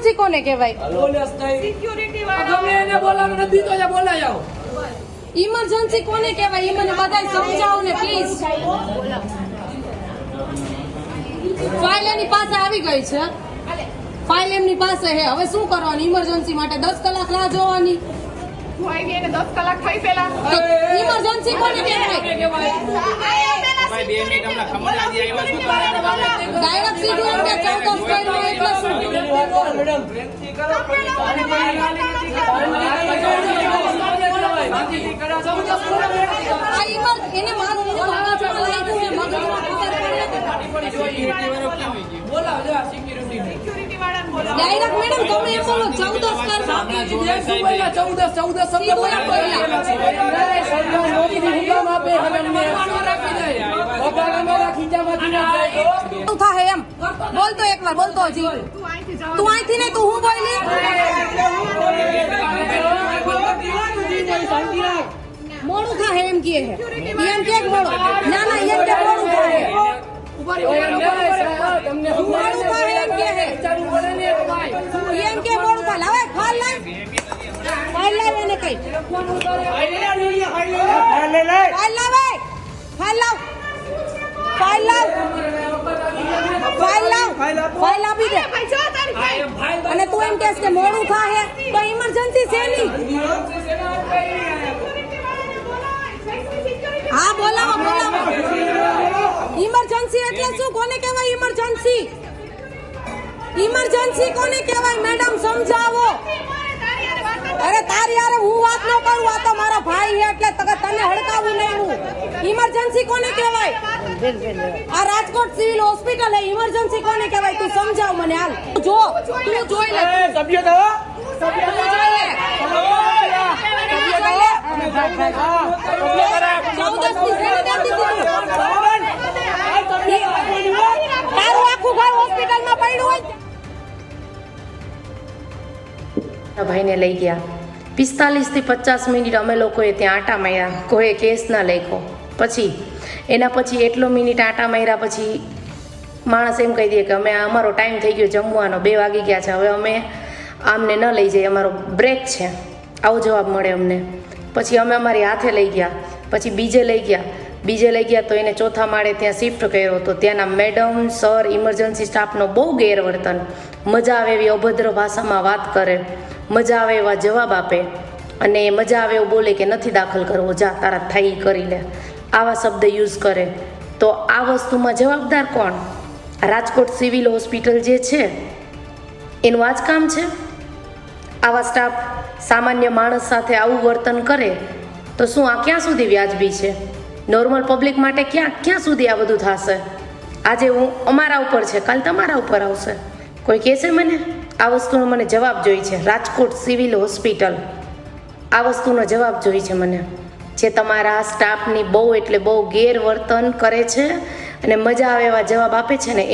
Emergency કોને કહેવાય જ. સિક્યુરિટી વાળા ગમે એને બોલાવો નથી તો અહીંયા બોલાય આવો. ઇમરજન્સી કોને કહેવાય એ મને બધાય સમજાવો ને પ્લીઝ ફાઇલ એની પાસે આવી ગઈ છે ફાઇલ એમની પાસે હે હવે શું કરવાનું ઇમરજન્સી માટે દસ કલાક રાહ જોવાની ઇમરજન્સી કોને કહેવાય. ડાયરેક્ટ સીધું એમ કે ચૌદ મેડમ, પ્રેમથી કરો. સિક્યુરિટી વાળાને બોલાવો ડાયરેક્ટ મેડમ તમે એમ બોલો ચૌદસ ચૌદસ, ચૌદસ શબ્દ સીધું બોલ્યા. બોલ્યા. સરકાર નોકરી હુકમ આપે, હવે અમને રાખી દે. પગાર અમારા ખીચામાંથી ના જાય તો. શું થાય એમ બોલતો એકવાર બોલતો હજી તું અહીંથી જવા તું અહીંથી ને તું હું બોલી મોડું થાય એમ કે હે એમ કે મોડું ના ના એમ કે મોડું થાય તમને મોડું થાય એમ કે હે વિચારવું પડે ને ભાઈ. એમ કે મોડું થાય લાવે ફાલ લાવ ફાલ લાવ એને કઈ ફાલ લાવે ફાલ લાવ ફાલ લાવ ફાલ લાવ. ફાલ આપી. દે. ભાઈ જો તારી ભાઈ અને તું એમ કહેશ કે મોડું થાય. તો ઇમરજન્સી છે નહીં. હા બોલાવો બોલાવો. ઇમરજન્સી એટલે શું? કોને કહેવાય ઇમરજન્સી ઇમરજન્સી કોને કહેવાય? મેડમ સમજાવો. અરે તારી યાર હું વાત ન કરું આ તો મારા ભાઈ છે એટલે તને તને હડકાવું નહીં હું. ઇમરજન્સી કોને કહેવાય? આ રાજકોટ સિવિલ હોસ્પિટલ હે ઇમરજન્સી કોને કહેવાય તું સમજાવ મને હાલ. જો તું જોઈ લે. સભ્ય? તું. તારું આખું ઘર હોસ્પિટલમાં પડ્યું હોય. ભાઈને લઈ ગયા. પિસ્તાલીસથી પચાસ મિનિટ અમે લોકોએ ત્યાં આટા માર્યા. કોઈ કેસ ના લખ્યો. પછી, એના પછી એટલો મિનિટ આટા માર્યા પછી માણસ એમ કહી દે કે અમે અમારો ટાઈમ થઈ ગયો જમવાનો, બે વાગી ગયા છે. હવે અમે આમને ન લઈ જઈએ, અમારો બ્રેક છે. આવો જવાબ મળે અમને. પછી અમે અમારી હાથે લઈ ગયા. પછી બીજે લઈ ગયા. બીજે લઈ ગયા તો એને ચોથા માળે ત્યાં શિફ્ટ કર્યો તો ત્યાંના મેડમ સર ઇમરજન્સી સ્ટાફનો બહુ ગેરવર્તન. મજા આવે એવી અભદ્ર ભાષામાં વાત કરે. મજા આવે એવા જવાબ આપે. અને મજા આવે એવું બોલે કે નથી દાખલ કરવો, જા, તારા થાય ઈ કરી લે. આવા શબ્દ યુઝ કરે, તો આ વસ્તુમાં જવાબદાર કોણ? રાજકોટ સિવિલ હોસ્પિટલ જે છે, એનું આ જ કામ છે? આવા સ્ટાફ સામાન્ય માણસ સાથે આવું વર્તન કરે, તો શું આ ક્યાં સુધી વ્યાજબી છે? નોર્મલ પબ્લિક માટે ક્યાં ક્યાં સુધી આ બધું થશે? આજે હું અમારા ઉપર છે, કાલ તમારા ઉપર આવશે. કોઈ કહેશે મને, આ વસ્તુનો મને જવાબ જોઈ છે, રાજકોટ સિવિલ હોસ્પિટલ. આ વસ્તુનો જવાબ જોઈ છે મને. જે તમારા સ્ટાફની બહુ એટલે બહુ ગેરવર્તન કરે છે અને મજા આવે એવા જવાબ આપે છે ને